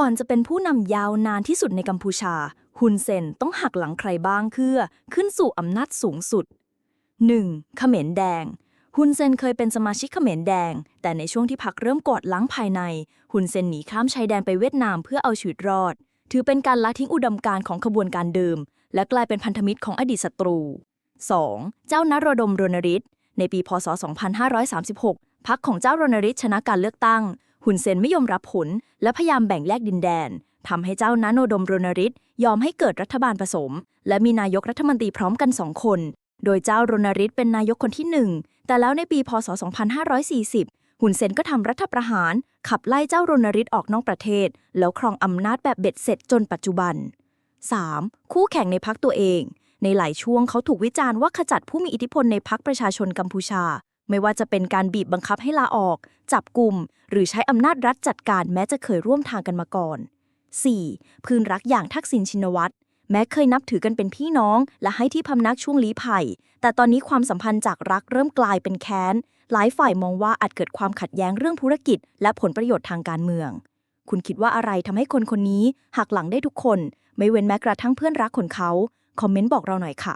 ก่อนจะเป็นผู้นำยาวนานที่สุดในกัมพูชา ฮุนเซนต้องหักหลังใครบ้างเพื่อขึ้นสู่อำนาจสูงสุด 1. เขมรแดง ฮุนเซนเคยเป็นสมาชิกเขมรแดง แต่ในช่วงที่พรรคเริ่มกอดล้างภายใน ฮุนเซนหนีข้ามชายแดนไปเวียดนามเพื่อเอาชีวิตรอด ถือเป็นการละทิ้งอุดมการณ์ของขบวนการเดิม และกลายเป็นพันธมิตรของอดีตศัตรู 2. เจ้านรดมรณฤทธิ์ในปี พศ 2536พรรคของเจ้ารณฤทธิ์ชนะการเลือกตั้ง ฮุนเซนไม่ยอมรับผล และพยายามแบ่งแยกดินแดนทำให้เจ้านาโนดมรณฤทธิ์ยอมให้เกิดรัฐบาลผสม และมีนายกรัฐมนตรีพร้อมกันสองคน โดยเจ้ารณฤทธิ์เป็นนายกคนที่หนึ่งแต่แล้วในปีพศ 2540ฮุนเซนก็ทำรัฐประหาร ขับไล่เจ้ารณฤทธิ์ออกนอกประเทศ แล้วครองอำนาจแบบเบ็ดเสร็จจนปัจจุบัน 3. คู่แข่งในพักตัวเอง ในหลายช่วงเขาถูกวิจารณ์ว่าขจัดผู้มีอิทธิพลในพักประชาชนกัมพูชา ไม่ว่าจะเป็นการบีบบังคับให้ลาออก จับกลุ่ม หรือใช้อำนาจรัฐจัดการแม้จะเคยร่วมทางกันมาก่อน 4. พื้นรักอย่างทักษิณชินวัตรแม้เคยนับถือกันเป็นพี่น้อง และให้ที่พำนักช่วงลี้ภัย แต่ตอนนี้ความสัมพันธ์จากรักเริ่มกลายเป็นแค้น หลายฝ่ายมองว่าอาจเกิดความขัดแย้งเรื่องธุรกิจ และผลประโยชน์ทางการเมือง คุณคิดว่าอะไรทำให้คนคนนี้หักหลังได้ทุกคน ไม่เว้นแม้กระทั่งเพื่อนรักของเขา คอมเมนต์บอกเราหน่อยค่ะ